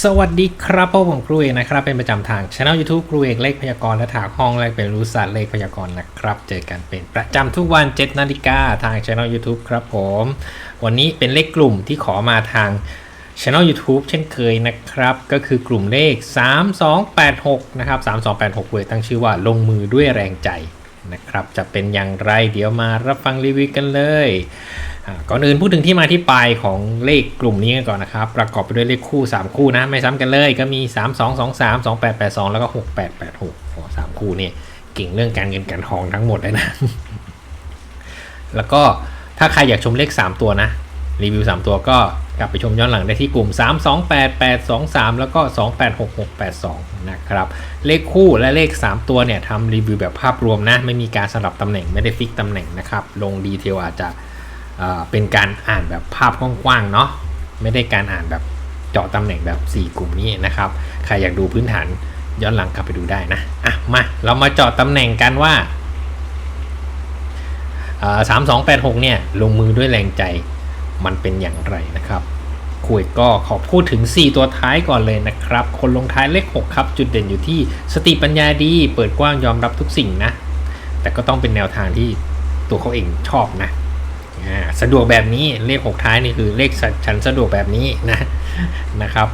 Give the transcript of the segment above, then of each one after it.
สวัสดีครับพบผมครูเอกนะครับ เป็นประจำทางช่อง YouTube ครูเอกเลขพยากรณ์และถาห้องแรกเป็นรู้ศาสตร์เลขพยากรณ์นะครับ เจอกันเป็นประจำทุกวัน7นาฬิกาทางช่อง YouTube ครับผม วันนี้เป็นเลขกลุ่มที่ขอมาทางช่อง YouTube เช่นเคยนะครับ ก็คือกลุ่มเลข 3286 นะครับ 3286เวตั้งชื่อว่าลงมือด้วยแรงใจ นะครับ จะเป็นอย่างไรเดี๋ยวมารับฟังรีวิวกันเลยก่อนอื่นพูดถึงที่มาที่ไปของเลขกลุ่มนี้กันก่อนนะครับ ประกอบไปด้วยเลขคู่ 3 คู่นะไม่ซ้ำกันเลยก็มี 3 2 2 3 2 8 8 2 แล้วก็ 6 8 8 6โอ้สามคู่นี่เก่งเรื่องการเงินการทองทั้งหมดเลยนะ แล้วก็ถ้าใครอยากชมเลข 3 ตัวนะ รีวิว 3 ตัวก็ กลับไปชมย้อนหลังได้ที่กลุ่ม 3 2 8 8 2 3 แล้วก็ 2 8 6 6 8 2 นะครับ เลขคู่และเลข 3 ตัวเนี่ยทำรีวิวแบบภาพรวมนะ ไม่มีการสลับตำแหน่งไม่ได้ฟิกตำแหน่งนะครับ ลงดีเทลอาจจะเเป็นการอ่านแบบภาพกว้างๆเนาะไม่ได้การอ่านแบบเจาะตำแหน่งแบบ 4 กลุ่มนี้นะครับ ใครอยากดูพื้นฐานย้อนหลังกลับไปดูได้นะ อะ มา เรามาเจาะตำแหน่งกันว่าสามสองแปดหกเนี่ย ลงมือด้วยแรงใจ มันเป็นอย่างไรนะครับคุยก็ขอพูดถึง 4 ตัวท้ายก่อนเลยนะครับ คนลงท้ายเลข 6 ครับ จุดเด่นอยู่ที่สติปัญญาดี เปิดกว้างยอมรับทุกสิ่งนะ แต่ก็ต้องเป็นแนวทางที่ตัวเขาเองชอบนะสะดวกแบบนี้เลขหกท้ายนี่คือเลขฉันสะดวกแบบนี้นะนะครับ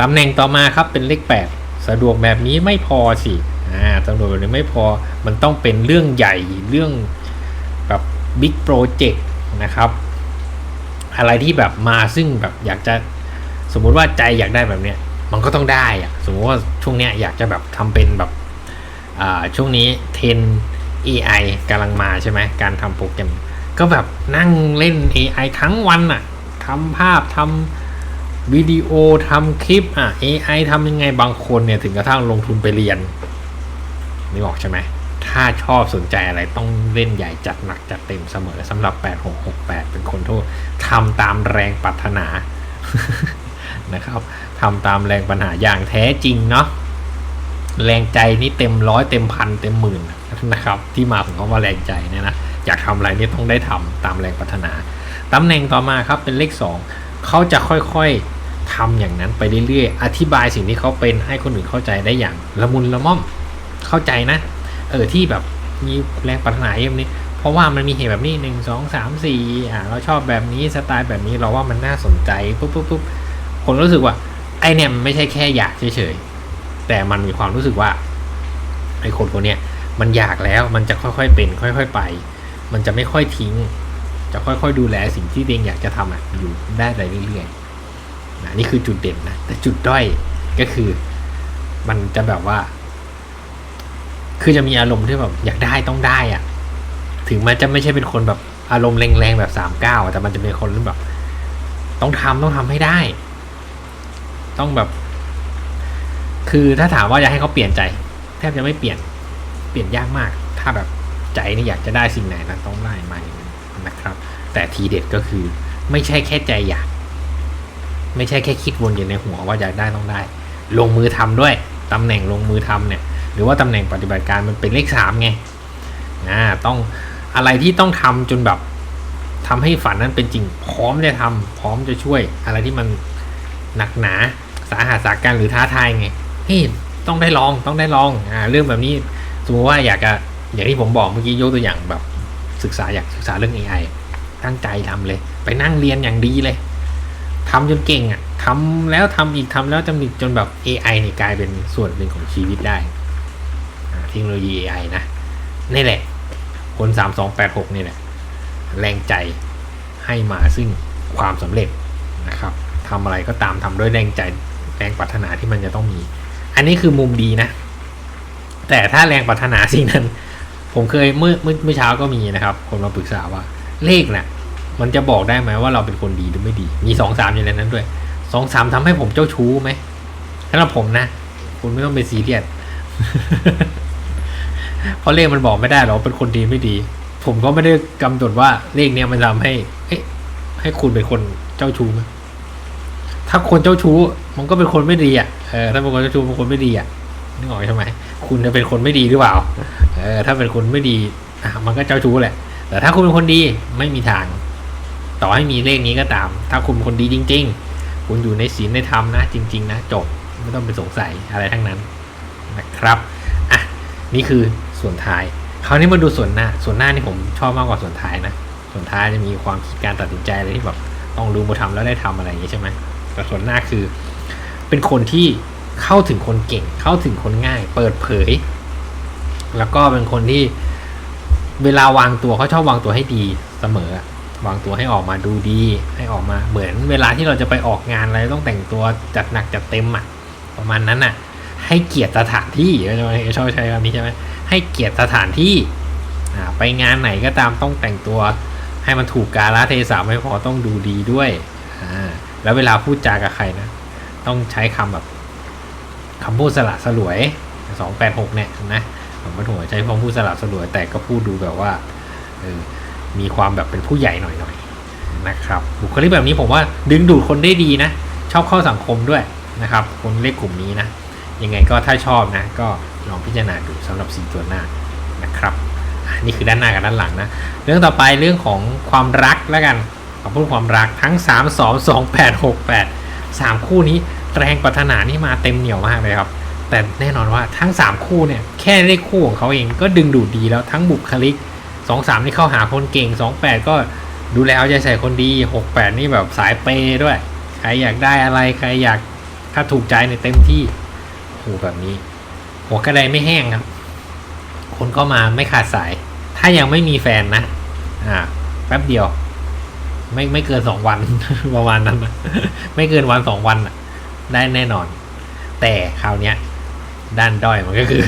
ตำแหน่งต่อมาครับเป็นเลข 8 สะดวกแบบนี้ไม่พอสิอ่าสะดวกแบบนี้ไม่พอมันต้องเป็นเรื่องใหญ่เรื่องแบบบิ๊กโปรเจกต์นะครับ อะไรที่แบบมาซึ่งแบบอยากจะสมมุติว่าใจอยากได้แบบเนี้ยมันก็ต้องได้อะสมมติว่าช่วงเนี้ยอยากจะแบบทำเป็นแบบอ่าช่วงนี้เทน AI กำลังมาใช่ไหมการทำโปรแกรม ก็แบบนั่งเล่น AI ทั้งวันอะทำภาพทำวิดีโอทำคลิปอะ AI ทำยังไงบางคนเนี่ย ถึงกระทั่งลงทุนไปเรียนนี่บอกใช่ไหม ถ้าชอบสนใจอะไรต้องเล่นใหญ่จัดหนักจัดเต็มเสมอสำหรับ 8668 เป็นคนที่ทำตามแรงปรารถนานะครับทำตามแรงปัญหาอย่างแท้จริงเนาะแรงใจนี่เต็มร้อยเต็มพันเต็มหมื่นนะครับ ที่มาของคำว่าแรงใจเนี่ยนะอยากทำอะไรนี่ต้องได้ทำตามแรงปรารถนาตำแหน่งต่อมาครับเป็นเลข 2เขาจะค่อยๆทำอย่างนั้นไปเรื่อยๆ อธิบายสิ่งที่เขาเป็นให้คนอื่นเข้าใจได้อย่างละมุนละม่อมเข้าใจนะ เออที่แบบมีแรงปรารถนาอย่างนี้ เพราะว่ามันมีเหตุแบบนี้หนึ่งสองสามสี่อ่าเราชอบแบบนี้สไตล์แบบนี้เราว่ามันน่าสนใจปุ๊บปุ๊บปุ๊บคนรู้สึกว่า ไอเนี่ยมันไม่ใช่แค่อยากเฉยๆแต่มันมีความรู้สึกว่าไอคนคนเนี้ยมันอยากแล้วมันจะค่อยๆเป็น ค่อย ๆไป มันจะไม่ค่อยทิ้ง จะค่อยๆดูแลสิ่งที่เองอยากจะทำอะอยู่ได้เรื่อยๆนะนี่คือจุดเด่นนะแต่จุดด้อยก็คือ มันจะแบบว่า คือจะมีอารมณ์ที่แบบอยากได้ต้องได้อะถึงมันจะไม่ใช่เป็นคนแบบอารมณ์แรงๆแบบสามเก้าแต่มันจะเป็นคนแบบ ต้องทำต้องทำให้ได้ ต้องแบบ คือถ้าถามว่าอยากให้เขาเปลี่ยนใจ แทบจะไม่เปลี่ยน เปลี่ยนยากมาก ถ้าแบบใจนี่อยากจะได้สิ่งไหนนะต้องได้มาอย่างนั้นนะครับ แต่ทีเด็ดก็คือ ไม่ใช่แค่ใจอยาก ไม่ใช่แค่คิดวนอยู่ในหัวว่าอยากได้ต้องได้ ลงมือทำด้วยตำแหน่งลงมือทำเนี่ย หรือว่าตำแหน่งปฏิบัติการมันเป็นเลขสามไงอ่าต้องอะไรที่ต้องทำจนแบบทำให้ฝันนั้นเป็นจริงพร้อมจะทำพร้อมจะช่วย อะไรที่มันหนักหนาสาหัสสาการหรือท้าทายไงเฮ้ยต้องได้ลองต้องได้ลองอ่าเรื่องแบบนี้สมมติว่าอยากจะอย่างที่ผมบอกเมื่อกี้ยกตัวอย่างแบบศึกษาอยากศึกษาเรื่อง AI ตั้งใจทำเลย ไปนั่งเรียนอย่างดีเลยทำจนเก่งอะทำแล้วทำอีกทำแล้วจำอีกจนแบบ AI เนี่ยกลายเป็นส่วนหนึ่งของชีวิตได้ เทคโนโลยี AI นะ นี่แหละ คน3286นี่แหละ แรงใจให้มาซึ่งความสำเร็จนะครับทำอะไรก็ตามทำด้วยแรงใจแรงปรารถนาที่มันจะต้องมี อันนี้คือมุมดีนะ แต่ถ้าแรงปรารถนาสิ่งนั้น ผมเคยเมื่อเมื่อเมื่อเช้าก็มีนะครับ คนมาปรึกษาว่าเลขน่ะมันจะบอกได้ไหมว่าเราเป็นคนดีหรือไม่ดี มีสองสามอยู่ในนั้นด้วยสองสามทำให้ผมเจ้าชู้ไหมสำหรับผมนะ คุณไม่ต้องไปซีเรียส เพราะเลขมันบอกไม่ได้หรอกเป็นคนดีไม่ดี ผมก็ไม่ได้กำหนดว่าเลขเนี้ยมันทำให้เอ๊ะให้คุณเป็นคนเจ้าชู้ไหมถ้าคนเจ้าชู้มันก็เป็นคนไม่ดีอะเออถ้าเป็นคนเจ้าชู้เป็นคนไม่ดีอะนึกออกใช่ไหมคุณจะเป็นคนไม่ดีหรือเปล่าเออถ้าเป็นคนไม่ดีอะมันก็เจ้าชู้แหละ แต่ถ้าคุณเป็นคนดีไม่มีทาง ต่อให้มีเลขนี้ก็ตาม ถ้าคุณเป็นคนดีจริง ๆ คุณอยู่ในศีลในธรรมนะจริง ๆ นะจบไม่ต้องไปสงสัยอะไรทั้งนั้นนะครับอะนี่คือ ส่วนท้ายคราวนี้มาดูส่วนหน้า ส่วนหน้านี่ผมชอบมากกว่าส่วนท้ายนะ ส่วนท้ายจะมีความคิดการตัดสินใจอะไรที่แบบต้องรู้มาทำแล้วได้ทำอะไรอย่างนี้ใช่ไหมแต่ส่วนหน้าคือ เป็นคนที่เข้าถึงคนเก่ง เข้าถึงคนง่าย เปิดเผย แล้วก็เป็นคนที่เวลาวางตัวเขาชอบวางตัวให้ดีเสมอ วางตัวให้ออกมาดูดี ให้ออกมาเหมือนเวลาที่เราจะไปออกงานอะไรต้องแต่งตัวจัดหนักจัดเต็มอะประมาณนั้นอะให้เกียรติสถานที่ชอบใช้คำนี้ใช่ไหม ให้เกียรติสถานที่ไปงานไหนก็ตามต้องแต่งตัวให้มันถูกกาลเทศะไม่พอต้องดูดีด้วยแล้วเวลาพูดจากับใครนะ ต้องใช้คำแบบคำพูดสละสลวยสองแปดหกเนี่ยนะผมไม่ถูกใช้คำพูดสละสลวย แต่ก็พูดดูแบบว่าออมีความแบบเป็นผู้ใหญ่หน่อยๆนะครับบุคลิกแบบนี้ผมว่าดึงดูดคนได้ดีนะ ชอบเข้าสังคมด้วยนะครับ คนเรียกกลุ่มนี้นะยังไงก็ถ้าชอบนะ ก็ ลองพิจารณาดูสำหรับสีตัวหน้านะครับนี่คือด้านหน้ากับด้านหลังนะ เรื่องต่อไปเรื่องของความรักแล้วกันขอพูดความรักทั้ง 3 2 2 8 6 8 3 คู่นี้แรงปรารถนานี่มาเต็มเหนียวมากเลยครับแต่แน่นอนว่าทั้ง 3 คู่เนี่ยแค่ได้คู่ของเขาเองก็ดึงดูดดีแล้วทั้งบุคลิก 2 3 นี่เข้าหาคนเก่ง 2 8 ก็ดูแลเอาใจใส่คนดี 6 8 นี่แบบสายเปย์ด้วย ใครอยากได้อะไรใครอยากถ้าถูกใจในเต็มที่โหแบบนี้ หัวกระไดไม่แห้งครับ คนก็มาไม่ขาดสาย ถ้ายังไม่มีแฟนนะ อ่า แป๊บเดียว ไม่ไม่เกินสองวัน ประมาณนั้นนะไม่เกินวันสองวันน่ะ ได้แน่นอน แต่คราวเนี้ย ด้านด้อยมันก็คือ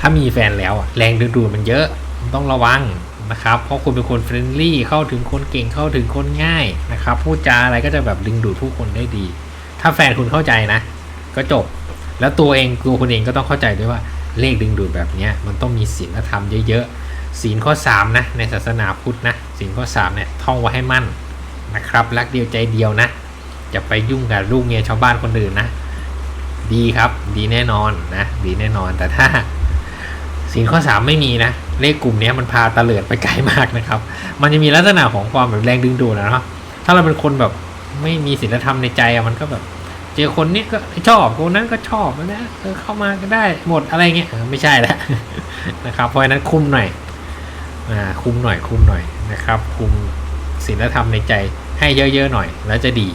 ถ้ามีแฟนแล้วอะแรงดึงดูดมันเยอะ ต้องระวังนะครับ เพราะคุณเป็นคนเฟรนลี่เข้าถึงคนเก่งเข้าถึงคนง่ายนะครับ พูดจาอะไรก็จะแบบดึงดูดผู้คนได้ดี ถ้าแฟนคุณเข้าใจนะ ก็จบ แล้วตัวเองตัวคุณเองก็ต้องเข้าใจด้วยว่าเลขดึงดูดแบบนี้มันต้องมีศีลธรรมเยอะๆศีลข้อ3นะในศาสนาพุทธนะศีลข้อ3เนี่ยท่องไว้ให้มั่นนะครับรักเดียวใจเดียวนะอย่าไปยุ่งกับลูกเมียชาวบ้านคนอื่นนะ ดีครับดีแน่นอนนะดีแน่นอนแต่ถ้าศีลข้อ 3 ไม่มีนะ เลขกลุ่มนี้มันพาตะเลิดไปไกลมากนะครับ มันจะมีลักษณะของความแบบแรงดึงดูดนะเนาะถ้าเราเป็นคนแบบไม่มีศีลธรรมในใจอะมันก็แบบ เจอคนนี้ก็ชอบคนนั้นก็ชอบนะเออเข้ามาก็ได้หมดอะไรเงี้ยไม่ใช่แล้วนะครับ เพราะฉะนั้นคุมหน่อยอ่าคุมหน่อยคุมหน่อยนะครับ คุมศีลธรรมในใจให้เยอะๆหน่อย แล้วจะดี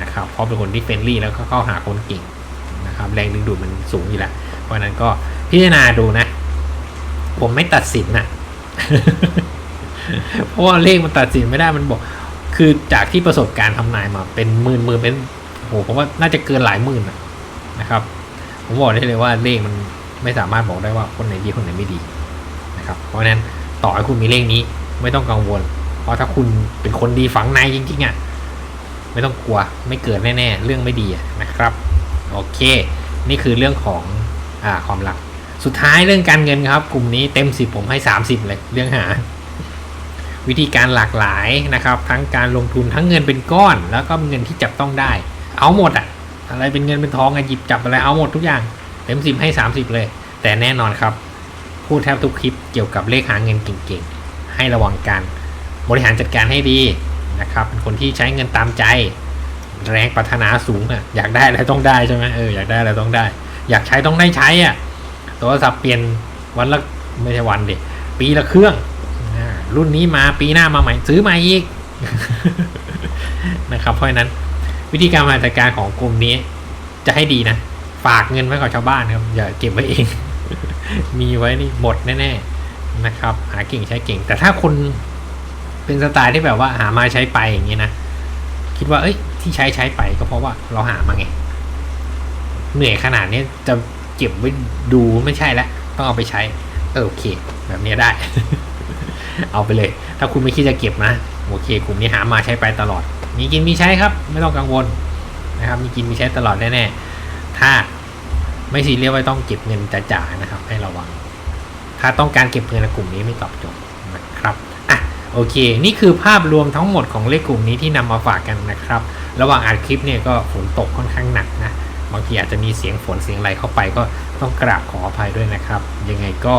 นะครับ เพราะเป็นคนที่เฟรนลี่แล้วก็เข้าหาคนเก่งนะครับ แรงดึงดูดมันสูงอยู่แล้วเพราะฉะนั้นก็พิจารณาดูนะ ผมไม่ตัดสินนะเพราะว่าเลขมันตัดสินไม่ได้มันบอก คือจากที่ประสบการณ์ทำนายมาเป็นหมื่นหมื่นเป็น โหผมว่าน่าจะเกินหลายหมื่นนะครับ ผมบอกได้เลยว่าเลขมันไม่สามารถบอกได้ว่าคนไหนดีคนไหนไม่ดีนะครับ เพราะฉะนั้นต่อให้คุณมีเลขนี้ไม่ต้องกังวล เพราะถ้าคุณเป็นคนดีฝังในจริงๆอะไม่ต้องกลัวไม่เกิดแน่ๆ เรื่องไม่ดีนะครับโอเค นี่คือเรื่องของอ่าความรักสุดท้ายเรื่องการเงินครับ กลุ่มนี้เต็มสิบผมให้ 30 เลยเรื่องหา วิธีการหลากหลายนะครับ ทั้งการลงทุนทั้งเงินเป็นก้อน แล้วก็เงินที่จับต้องได้ เอาหมดอะอะไรเป็นเงินเป็นทองอะหยิบจับอะไรเอาหมดทุกอย่าง เต็มสิบให้30เลย แต่แน่นอนครับ พูดแทบทุกคลิปเกี่ยวกับเลขหาเงินเก่งๆ ให้ระวังการบริหารจัดการให้ดีนะครับ เป็นคนที่ใช้เงินตามใจ แรงปรารถนาสูงอะอยากได้อะไรต้องได้ใช่ไหมเอออยากได้อะไรต้องได้ อยากใช้ต้องได้ใช้อะโทรศัพท์เปลี่ยนวันละไม่ใช่วันเด็ปีละเครื่องรุ่นนี้มาปีหน้ามาใหม่ ซื้อใหม่อีกนะครับเพราะนั้น วิธีการบริหารจัดการของกลุ่มนี้ จะให้ดีนะ ฝากเงินไว้กับชาวบ้านครับอย่าเก็บไว้เอง มีไว้นี่หมดแน่ๆนะครับ หาเก่งใช้เก่ง แต่ถ้าคนเป็นสไตล์ที่แบบว่าหามาใช้ไปอย่างนี้นะคิดว่าเอ้ยที่ใช้ใช้ไปก็เพราะว่าเราหามาไงเหนื่อยขนาดนี้จะเก็บไว้ดูไม่ใช่แล้วต้องเอาไปใช้ เออโอเค แบบนี้ได้ เอาไปเลย ถ้าคุณไม่คิดจะเก็บนะโอเคกลุ่มนี้หามาใช้ไปตลอด มีกินมีใช้ครับ ไม่ต้องกังวลนะครับ มีกินมีใช้ตลอดแน่ๆถ้าไม่ซีเรียสว่าต้องเก็บเงินจ่าๆนะครับ ให้ระวัง ถ้าต้องการเก็บเงินในกลุ่มนี้ไม่ตอบโจทย์นะครับอะโอเค นี่คือภาพรวมทั้งหมดของเลขกลุ่มนี้ที่นำมาฝากกันนะครับ ระหว่างอัดคลิปเนี่ยก็ฝนตกค่อนข้างหนักนะบางทีอาจจะมีเสียงฝนเสียงอะไรเข้าไปก็ต้องกราบขออภัยด้วยนะครับ ยังไงก็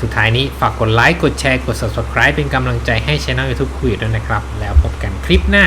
สุดท้ายนี้ฝากกดไลค์ กดแชร์ กด subscribe เป็นกำลังใจให้ช่อง YouTube คุยด้วยนะครับ แล้วพบกันคลิปหน้า